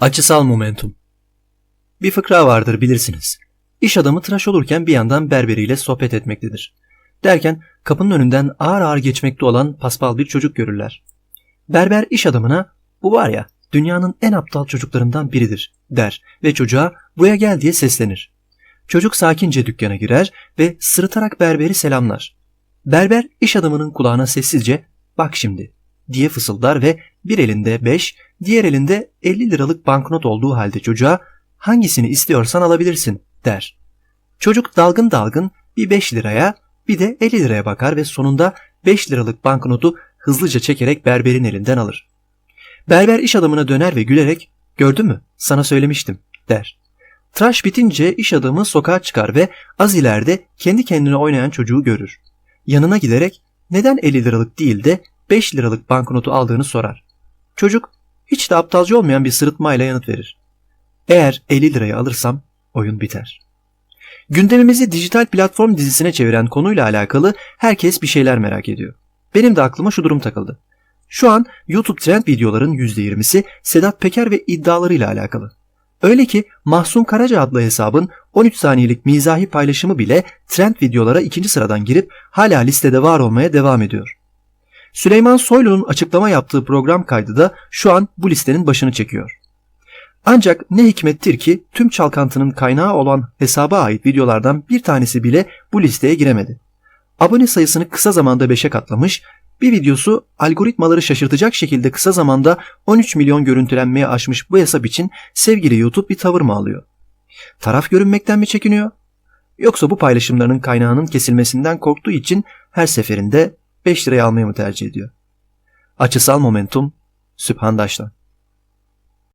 Açısal momentum. Bir fıkra vardır bilirsiniz. İş adamı tıraş olurken bir yandan berberiyle sohbet etmektedir. Derken kapının önünden ağır ağır geçmekte olan paspal bir çocuk görürler. Berber iş adamına bu var ya dünyanın en aptal çocuklarından biridir der ve çocuğa buraya gel diye seslenir. Çocuk sakince dükkana girer ve sırıtarak berberi selamlar. Berber iş adamının kulağına sessizce bak şimdi diye fısıldar ve bir elinde 5, diğer elinde 50 liralık banknot olduğu halde çocuğa hangisini istiyorsan alabilirsin der. Çocuk dalgın dalgın bir 5 liraya bir de 50 liraya bakar ve sonunda 5 liralık banknotu hızlıca çekerek berberin elinden alır. Berber iş adamına döner ve gülerek gördün mü sana söylemiştim der. Tıraş bitince iş adamı sokağa çıkar ve az ileride kendi kendine oynayan çocuğu görür. Yanına giderek neden 50 liralık değil de 5 liralık banknotu aldığını sorar. Çocuk hiç de aptalca olmayan bir sırıtmayla yanıt verir. Eğer 50 lirayı alırsam oyun biter. Gündemimizi dijital platform dizisine çeviren konuyla alakalı herkes bir şeyler merak ediyor. Benim de aklıma şu durum takıldı. Şu an YouTube trend videoların %20'si Sedat Peker ve iddialarıyla alakalı. Öyle ki Mahsun Karaca adlı hesabın 13 saniyelik mizahi paylaşımı bile trend videolara ikinci sıradan girip hala listede var olmaya devam ediyor. Süleyman Soylu'nun açıklama yaptığı program kaydı da şu an bu listenin başını çekiyor. Ancak ne hikmettir ki tüm çalkantının kaynağı olan hesaba ait videolardan bir tanesi bile bu listeye giremedi. Abone sayısını kısa zamanda 5'e katlamış, bir videosu algoritmaları şaşırtacak şekilde kısa zamanda 13 milyon görüntülenmeye aşmış bu hesap için sevgili YouTube bir tavır mı alıyor? Taraf görünmekten mi çekiniyor? Yoksa bu paylaşımlarının kaynağının kesilmesinden korktuğu için her seferinde 5 liraya almayı mı tercih ediyor? Açısal momentum Sübhandaş'tan.